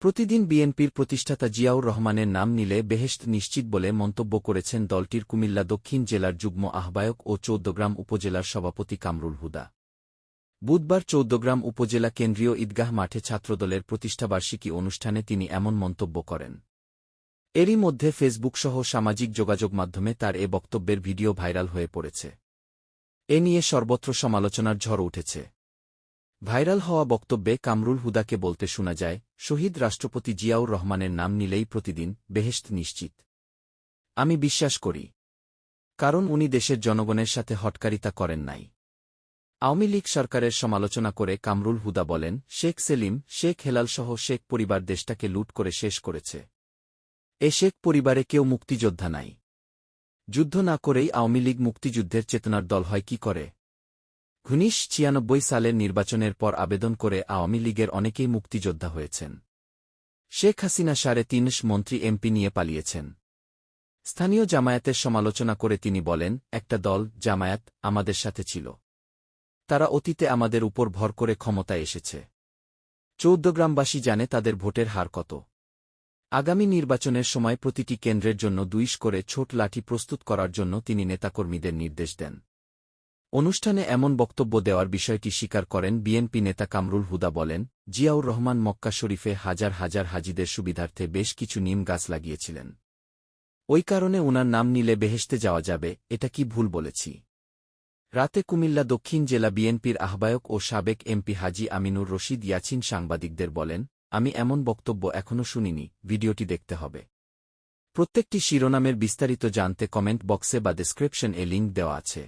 প্রতিদিন বিএনপির প্রতিষ্ঠাতা জিয়াউর রহমানের নাম নিলে বেহেশত নিশ্চিত বলে মন্তব্য করেছেন দলটির কুমিল্লা দক্ষিণ জেলার যুগ্ম আহ্বায়ক ও চৌদ্দগ্রাম উপজেলার সভাপতি কামরুল হুদা। বুধবার চৌদ্দগ্রাম উপজেলা কেন্দ্রীয় ঈদগাহ মাঠে ছাত্রদলের প্রতিষ্ঠাবার্ষিকী অনুষ্ঠানে তিনি এমন মন্তব্য করেন। এরই মধ্যে ফেসবুকসহ সামাজিক যোগাযোগ মাধ্যমে তার এ বক্তব্যের ভিডিও ভাইরাল হয়ে পড়েছে। এ নিয়ে সর্বত্র সমালোচনার ঝড় উঠেছে। ভাইরাল হওয়া বক্তব্যে কামরুল হুদাকে বলতে শোনা যায়, শহীদ রাষ্ট্রপতি জিয়াউর রহমানের নাম নিলেই প্রতিদিন বেহেশত নিশ্চিত। আমি বিশ্বাস করি। কারণ উনি দেশের জনগণের সাথে হটকারিতা করেন নাই। আওয়ামী লীগ সরকারের সমালোচনা করে কামরুল হুদা বলেন, শেখ সেলিম, শেখ হেলালসহ শেখ পরিবার দেশটাকে লুট করে শেষ করেছে। এ শেখ পরিবারে কেউ মুক্তিযোদ্ধা নাই। যুদ্ধ না করেই আওয়ামী লীগ মুক্তিযুদ্ধের চেতনার দল হয় কি করে? ঘুনিশ ছিয়ানব্বই সালের নির্বাচনের পর আবেদন করে আওয়ামী লীগের অনেকেই মুক্তিযোদ্ধা হয়েছেন। শেখ হাসিনা সাড়ে তিনশ মন্ত্রী এমপি নিয়ে পালিয়েছেন। স্থানীয় জামায়াতের সমালোচনা করে তিনি বলেন, একটা দল, জামায়াত, আমাদের সাথে ছিল। তারা অতীতে আমাদের উপর ভর করে ক্ষমতায় এসেছে। চৌদ্দগ্রামবাসী জানে তাদের ভোটের হার কত। আগামী নির্বাচনের সময় প্রতিটি কেন্দ্রের জন্য দুইশ করে ছোট লাঠি প্রস্তুত করার জন্য তিনি নেতাকর্মীদের নির্দেশ দেন। অনুষ্ঠানে এমন বক্তব্য দেওয়ার বিষয়টি স্বীকার করেন বিএনপি নেতা কামরুল হুদা বলেন, জিয়াউর রহমান মক্কা শরীফে হাজার হাজার হাজিদের সুবিধার্থে বেশ কিছু নিম গাছ লাগিয়েছিলেন। ওই কারণে উনার নাম নিলে বেহেশতে যাওয়া যাবে, এটা কি ভুল বলেছি? রাতে কুমিল্লা দক্ষিণ জেলা বিএনপির আহ্বায়ক ও সাবেক এমপি হাজি আমিনুর রশিদ ইয়াছিন সাংবাদিকদের বলেন, আমি এমন বক্তব্য এখনও শুনিনি, ভিডিওটি দেখতে হবে। প্রত্যেকটি শিরোনামের বিস্তারিত জানতে কমেন্ট বক্সে বা ডেসক্রিপশন এ লিঙ্ক দেওয়া আছে।